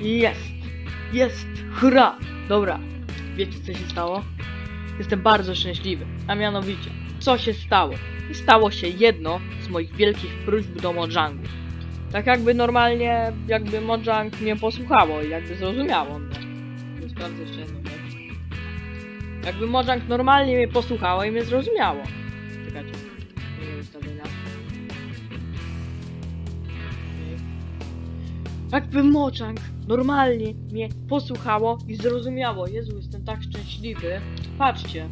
Jest! Jest! Hurra! Dobra, wiecie co się stało? Jestem bardzo szczęśliwy, a mianowicie, co się stało? Stało się jedno z moich wielkich próśb do Mojangu. Tak jakby normalnie, jakby Mojang mnie posłuchało i jakby zrozumiało mnie. Jest bardzo jeszcze. Jakby Mojang normalnie mnie posłuchało i mnie zrozumiało. Jakby Mojang normalnie mnie posłuchało i zrozumiało. Jezu, jestem tak szczęśliwy. Patrzcie,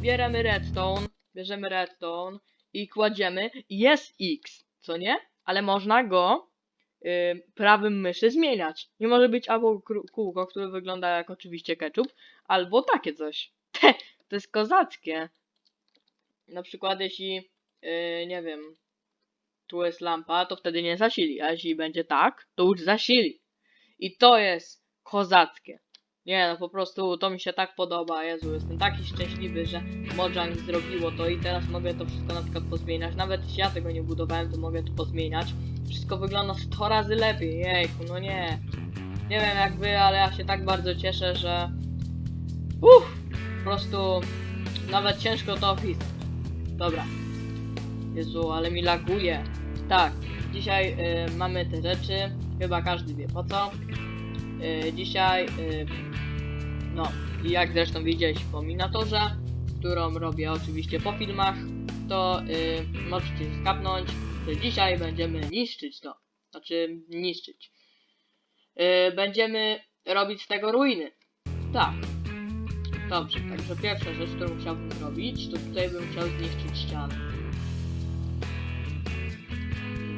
bierzemy redstone, bierzemy redstone i kładziemy. Jest X, co nie? Ale można go y, prawym myszy zmieniać. Nie może być albo kółko, które wygląda jak oczywiście ketchup, albo takie coś. to jest kozackie. Na przykład jeśli, y, nie wiem, tu jest lampa, to wtedy nie zasili, a jeśli będzie tak, to już zasili. I to jest kozackie. Nie no, po prostu to mi się tak podoba, Jezu, jestem taki szczęśliwy, że Mojang zrobiło to i teraz mogę to wszystko na przykład pozmieniać. Nawet jeśli ja tego nie budowałem, to mogę to pozmieniać. Wszystko wygląda 100 razy lepiej, jejku, no nie. Nie wiem jak wy, ale ja się tak bardzo cieszę, że... Uff, po prostu nawet ciężko to opisać. Dobra. Jezu, ale mi laguje. Tak, dzisiaj y, mamy te rzeczy. Chyba każdy wie po co. Y, dzisiaj, y, no, jak zresztą widzieliście po miniaturze, którą robię oczywiście po filmach, to y, możecie skapnąć, że dzisiaj będziemy niszczyć to. Znaczy, niszczyć. Y, będziemy robić z tego ruiny. Tak. Dobrze, także pierwsza rzecz, którą chciałbym zrobić, to tutaj bym chciał zniszczyć ścianę.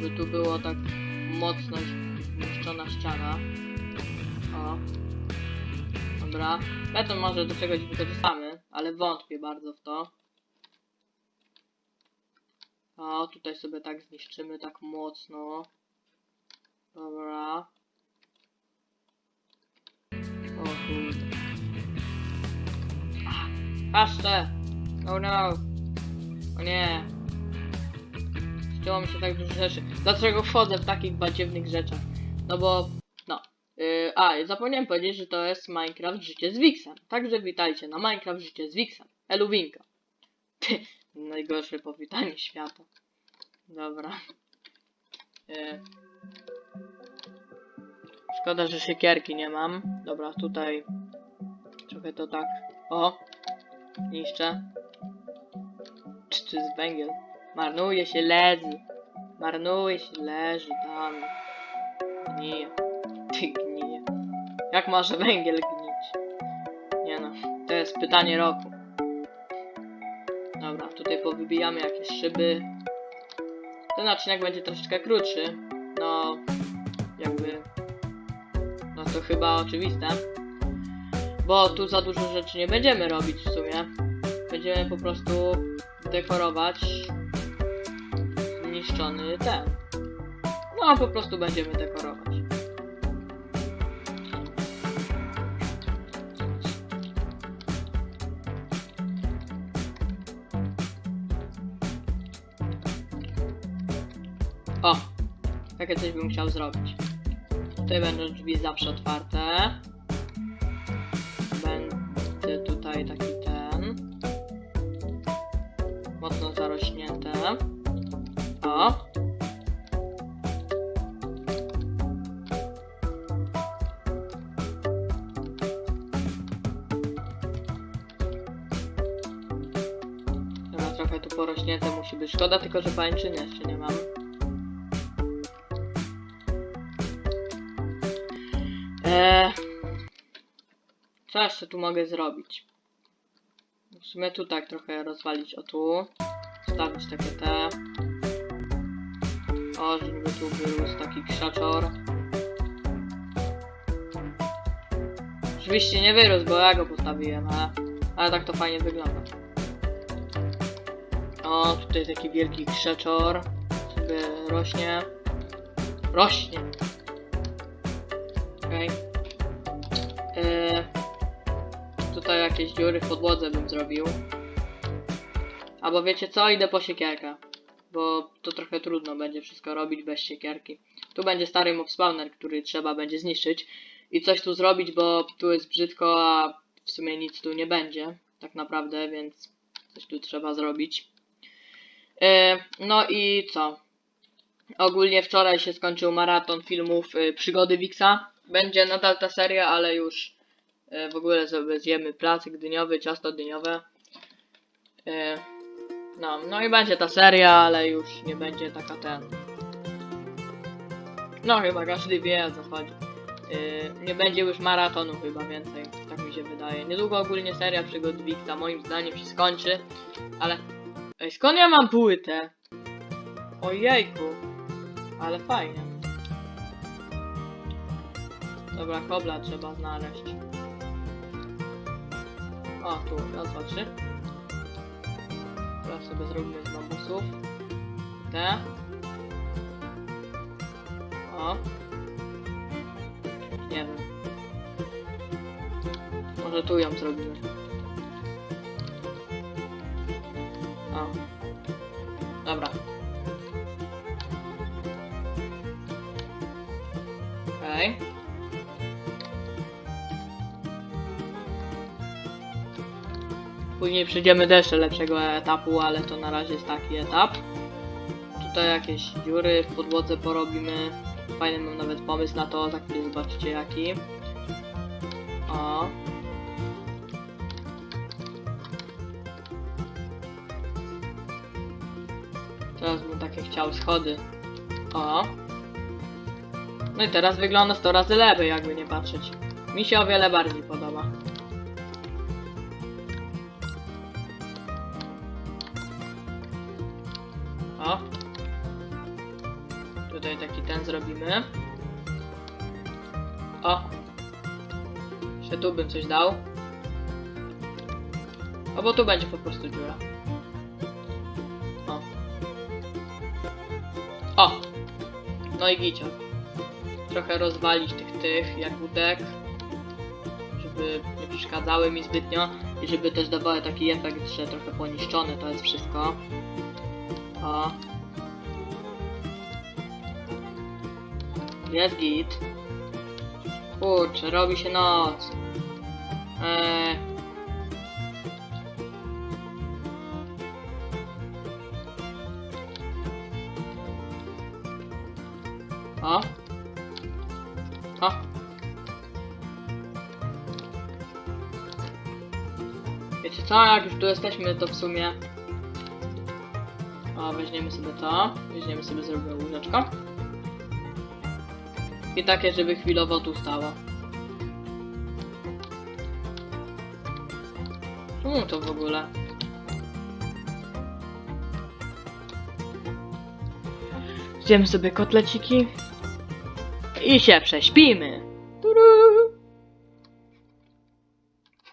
Żeby tu było tak mocno zniszczona ściana. O. Dobra. Beton może do czegoś wykorzystamy, ale wątpię bardzo w to. O, tutaj sobie tak zniszczymy tak mocno. Dobra. O kurde. Kaszcze! Oh no! O nie! Chciało się tak dużo rzeczy. Dlaczego wchodzę w takich badziewnych rzeczach? No bo, no. Yy, a, zapomniałem powiedzieć, że to jest Minecraft Życie z Wixem. Także witajcie na Minecraft Życie z Wixem. Eluwinka. Najgorsze powitanie świata. Dobra. Yy. Szkoda, że siekierki nie mam. Dobra, tutaj trochę to tak. O! Niszczę. Czy to jest węgiel? Marnuje się, leży. Marnuje się, leży tam. Gnije. Ty gnije. Jak może węgiel gnić? Nie no, to jest pytanie roku. Dobra, tutaj powybijamy jakieś szyby. Ten odcinek będzie troszeczkę krótszy. No, jakby... No to chyba oczywiste. Bo tu za dużo rzeczy nie będziemy robić w sumie. Będziemy po prostu dekorować zniszczony ten. No, po prostu będziemy dekorować. O! Takie coś bym chciał zrobić. Tutaj będą drzwi zawsze otwarte. Trochę tu porośnięte musi być. Szkoda tylko, że pańczyny jeszcze nie mam. Eee, co jeszcze tu mogę zrobić? Sumie tu tak trochę rozwalić o tu. Stawić takie te. O, żeby tu wyrósł taki krzaczor. Oczywiście nie wyrósł, bo ja go postawiłem, ale, ale tak to fajnie wygląda. O, tutaj taki wielki krzaczor. Sobie rośnie. Rośnie! Okej. Eee, tutaj jakieś dziury w podłodze bym zrobił. Albo wiecie co? Idę po siekierkę. Bo to trochę trudno będzie wszystko robić bez siekierki. Tu będzie stary mob spawner, który trzeba będzie zniszczyć. i coś tu zrobić, bo tu jest brzydko, a w sumie nic tu nie będzie, tak naprawdę, więc coś tu trzeba zrobić. E, no i co? Ogólnie wczoraj się skończył maraton filmów y, Przygody Wixa. Będzie nadal ta seria, ale już y, w ogóle sobie zjemy placyk dyniowy, ciasto dyniowe. No, no i będzie ta seria, ale już nie będzie taka ten. No chyba każdy wie o co chodzi. Nie będzie już maratonu chyba więcej, tak mi się wydaje. Niedługo ogólnie seria Przygód Wixa moim zdaniem się skończy, ale... Ej, skąd ja mam płytę? Ojejku. Ale fajnie. Dobra, kobla trzeba znaleźć. O, tu, raz, dwa, trzy. Teraz sobie zrobimy z bambusów. Te. O. Nie wiem. Może tu ją zrobimy. Później przejdziemy do jeszcze lepszego etapu, ale to na razie jest taki etap. Tutaj jakieś dziury w podłodze porobimy. Fajny mam nawet pomysł na to, za chwilę zobaczycie jaki. O. Teraz bym takie chciał schody. O. No i teraz wygląda 100 razy lepiej, jakby nie patrzeć. Mi się o wiele bardziej podoba. O. Tutaj taki ten zrobimy. O. Jeszcze tu bym coś dał. O, bo tu będzie po prostu dziura. O. O. No i gicio trochę rozwalić tych tych jagódek, żeby nie przeszkadzały mi zbytnio i żeby też dawały taki efekt, że trochę poniszczone to jest wszystko. O. Jest git. Kurczę, robi się noc. Eee. O. O. Wiecie co, jak już tu jesteśmy, to w sumie... Weźmiemy sobie to. Weźmiemy sobie, zrobimy łóżeczko. I takie, żeby chwilowo tu stało. Czemu to w ogóle? Zjemy sobie kotleciki. I się prześpimy. Turu.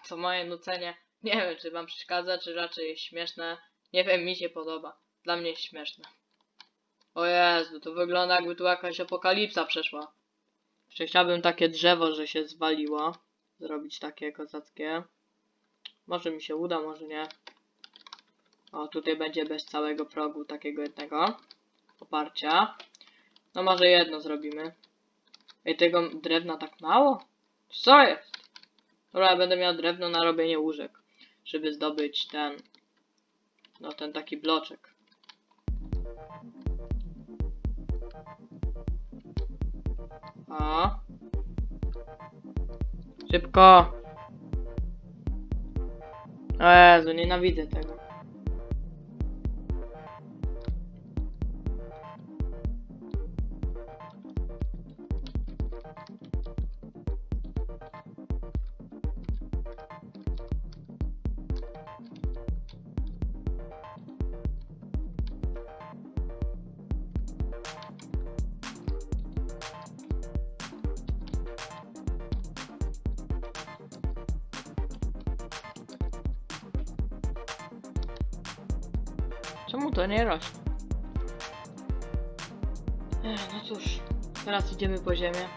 Co moje nucenie, nie wiem czy wam przeszkadza, czy raczej śmieszne. Nie wiem, mi się podoba. Dla mnie śmieszne. O Jezu, to wygląda jakby tu jakaś apokalipsa przeszła. Jeszcze chciałbym takie drzewo, że się zwaliło. Zrobić takie kozackie. Może mi się uda, może nie. O, tutaj będzie bez całego progu takiego jednego. Oparcia. No może jedno zrobimy. Ej, tego drewna tak mało? Co jest? Dobra, ja będę miał drewno na robienie łóżek, żeby zdobyć ten, no ten taki bloczek. O. Szybko. O Jezu, nienawidzę tego. Czemu to nie rośnie? Ech, no cóż, teraz idziemy po ziemię.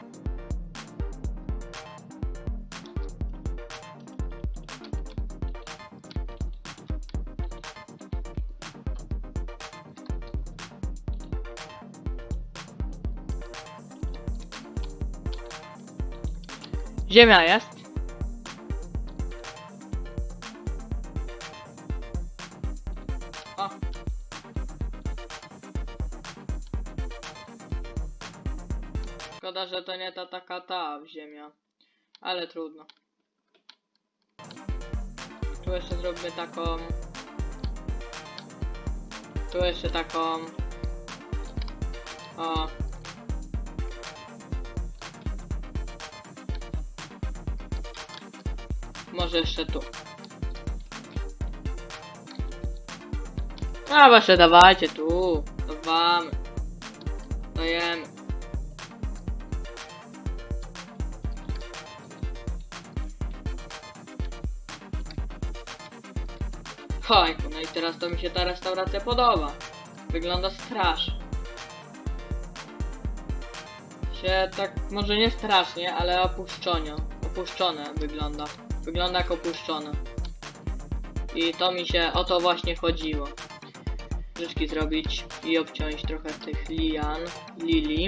Ziemia jest. Ta taka ta ziemia. Ale trudno. Tu jeszcze zrobimy taką... Tu jeszcze taką... O. Może jeszcze tu. A właśnie dawajcie tu. Dawamy. Dajemy. Fajko, no i teraz to mi się ta restauracja podoba. Wygląda strasznie. Się tak, może nie strasznie, ale opuszczone. Opuszczone wygląda. Wygląda jak opuszczone. I to mi się o to właśnie chodziło. Życzki zrobić i obciąć trochę tych lian, lili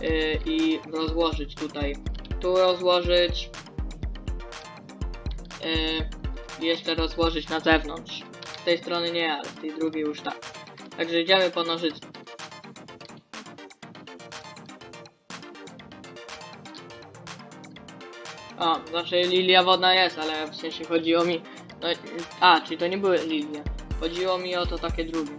yy, i rozłożyć tutaj. Tu rozłożyć. Yy, jeszcze rozłożyć na zewnątrz. Tej strony nie, ale z tej drugiej już tak. Także idziemy po nożyce. O, znaczy lilia wodna jest, ale w sensie chodziło mi... No, a, czyli to nie były lilie. Chodziło mi o to takie drugie.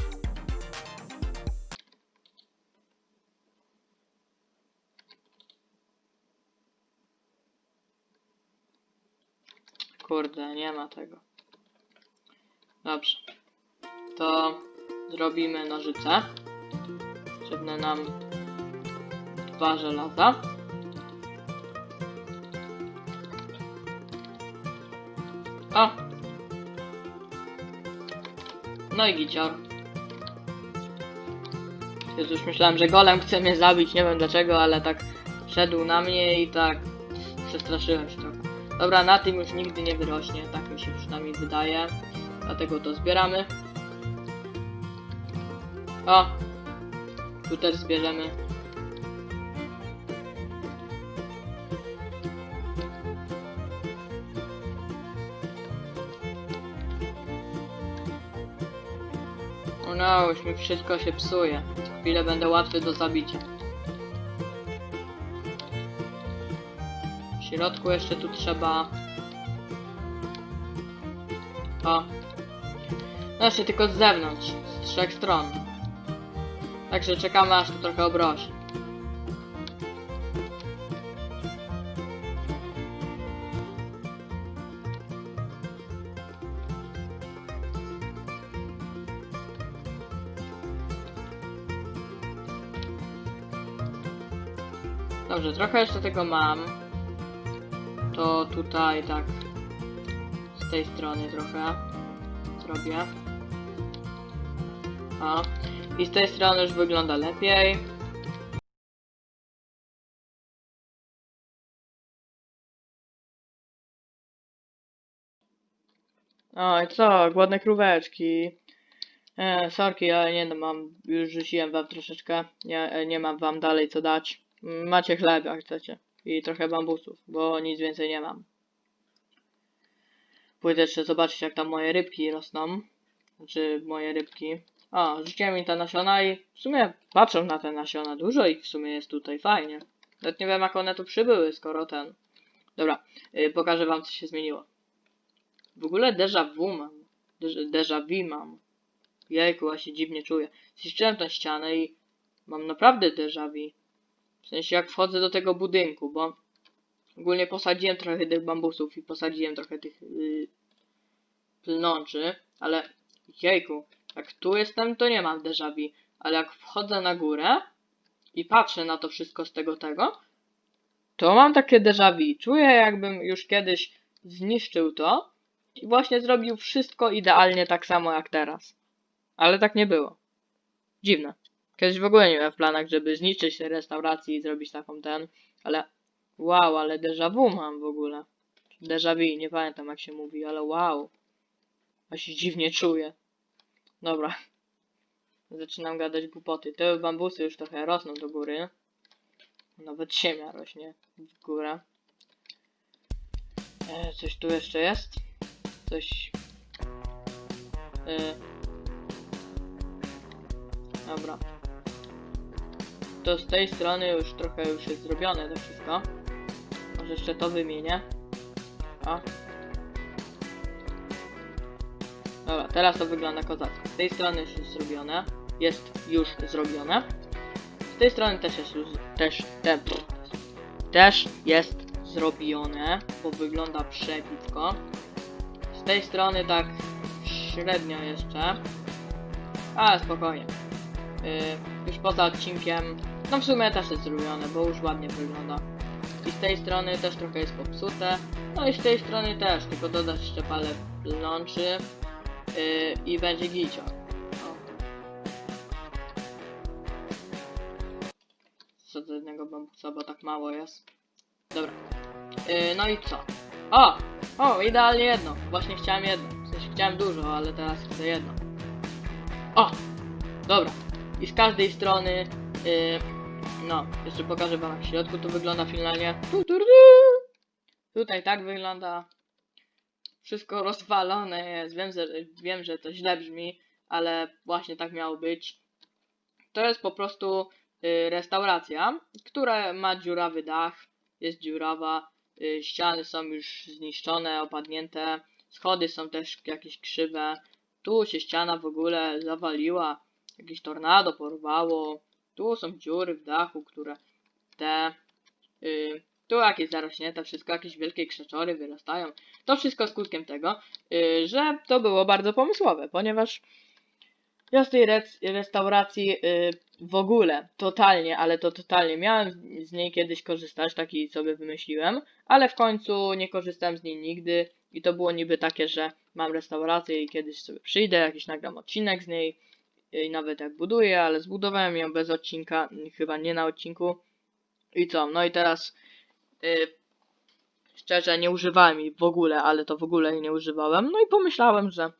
Kurde, nie ma tego. Dobrze. To zrobimy nożyce. Potrzebne nam dwa żelaza. O! No i gicior. Jezu, już myślałem, że golem chce mnie zabić, nie wiem dlaczego, ale tak szedł na mnie i tak przestraszyłem się trochę. Dobra, na tym już nigdy nie wyrośnie, tak mi się przynajmniej wydaje. Dlatego to zbieramy. O! Tu też zbierzemy. O no, już mi wszystko się psuje. Chwilę będę łatwy do zabicia. W środku jeszcze tu trzeba... O. Znaczy tylko z zewnątrz, z trzech stron. Także czekamy aż to trochę obrośnie. Dobrze, trochę jeszcze tego mam. To tutaj tak z tej strony trochę zrobię. O. I z tej strony już wygląda lepiej. O, i co? Głodne króweczki. E, sorki, ale nie no, mam, już rzuciłem wam troszeczkę. Nie, nie mam wam dalej co dać. Macie chleb, jak chcecie. I trochę bambusów, bo nic więcej nie mam. Pójdę jeszcze zobaczyć, jak tam moje rybki rosną. Znaczy, moje rybki. O, rzuciłem im te nasiona i w sumie patrzą na te nasiona. Dużo ich w sumie jest tutaj, fajnie. Nawet nie wiem, jak one tu przybyły, skoro ten... Dobra, yy, pokażę wam, co się zmieniło. W ogóle déjà vu mam. Déjà vu mam. Jejku, ja się dziwnie czuję. Zniszczyłem tę ścianę i mam naprawdę déjà vu. W sensie jak wchodzę do tego budynku, bo ogólnie posadziłem trochę tych bambusów i posadziłem trochę tych yy, plnączy, ale jejku, jak tu jestem, to nie mam déjà vu, ale jak wchodzę na górę i patrzę na to wszystko z tego tego, to mam takie déjà vu. Czuję jakbym już kiedyś zniszczył to i właśnie zrobił wszystko idealnie tak samo jak teraz. Ale tak nie było. Dziwne. Kiedyś w ogóle nie miałem w planach, żeby zniszczyć te restauracje i zrobić taką ten, ale wow, ale déjà vu mam w ogóle. Déjà vu, nie pamiętam jak się mówi, ale wow. Ja się dziwnie czuję. Dobra. Zaczynam gadać głupoty. Te bambusy już trochę rosną do góry. Nawet ziemia rośnie w górę. E, coś tu jeszcze jest? Coś... E... Dobra. To z tej strony już trochę już jest zrobione to wszystko. Może jeszcze to wymienię. O. Dobra, teraz to wygląda kozacko. Z tej strony już jest zrobione. Jest już zrobione. Z tej strony też jest już, też, te, też jest zrobione, bo wygląda przebitko. Z tej strony tak średnio jeszcze. Ale spokojnie. Yy, już poza odcinkiem, no w sumie też jest zrobione, bo już ładnie wygląda. I z tej strony też trochę jest popsute. No i z tej strony też, tylko dodać jeszcze parę plączy yy, i będzie gicio. Co do jednego bambusa, bo tak mało jest. Dobra. Yy, no i co? O! O, idealnie jedno. Właśnie chciałem jedno. W sensie chciałem dużo, ale teraz chcę jedno. O! Dobra. I z każdej strony, yy, no, jeszcze pokażę wam jak w środku to wygląda finalnie. Tu, tu, tu. Tutaj tak wygląda. Wszystko rozwalone jest. Wiem, że, wiem, że to źle brzmi, ale właśnie tak miało być. To jest po prostu y, restauracja, która ma dziurawy dach, jest dziurawa, y, ściany są już zniszczone, opadnięte, schody są też jakieś krzywe. Tu się ściana w ogóle zawaliła, jakieś tornado porwało. Tu są dziury w dachu, które te. Y, tu jakieś zarośnięte, wszystko, jakieś wielkie krzaczory wyrastają. To wszystko skutkiem tego, y, że to było bardzo pomysłowe, ponieważ ja z tej restauracji y, w ogóle, totalnie, ale to totalnie miałem z- niej kiedyś korzystać, taki sobie wymyśliłem, ale w końcu nie korzystałem z niej nigdy i to było niby takie, że mam restaurację i kiedyś sobie przyjdę, jakiś nagram odcinek z niej i nawet jak buduję, ale zbudowałem ją bez odcinka, chyba nie na odcinku. I co? No i teraz y, szczerze nie używałem jej w ogóle, ale to w ogóle jej nie używałem. No i pomyślałem, że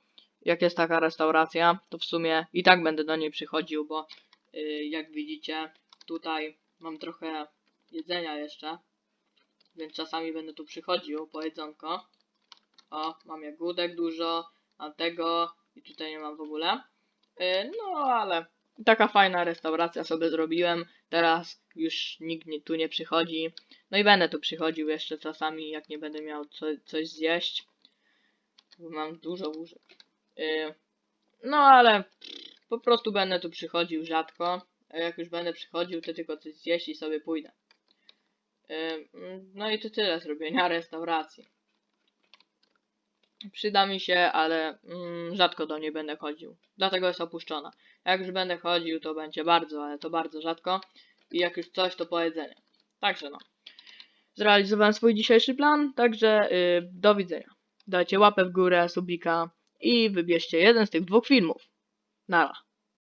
jak jest taka restauracja, to w sumie i tak będę do niej przychodził, bo y, jak widzicie, tutaj mam trochę jedzenia jeszcze, więc czasami będę tu przychodził po jedzonko. O, mam jagódek dużo, mam tego i tutaj nie mam w ogóle. Y, no ale taka fajna restauracja sobie zrobiłem. Teraz już nikt tu nie przychodzi. No i będę tu przychodził jeszcze czasami, jak nie będę miał co, coś zjeść. Bo mam dużo łóżek. Y, no ale po prostu będę tu przychodził rzadko. A jak już będę przychodził, to tylko coś zjeść i sobie pójdę. Y, mm, no i to tyle z robienia restauracji. Przyda mi się, ale mm, rzadko do niej będę chodził. Dlatego jest opuszczona. Jak już będę chodził, to będzie bardzo, ale to bardzo rzadko. I jak już coś, to po jedzenie. Także no. Zrealizowałem swój dzisiejszy plan, także y, do widzenia. Dajcie łapę w górę, subika i wybierzcie jeden z tych dwóch filmów. Nara.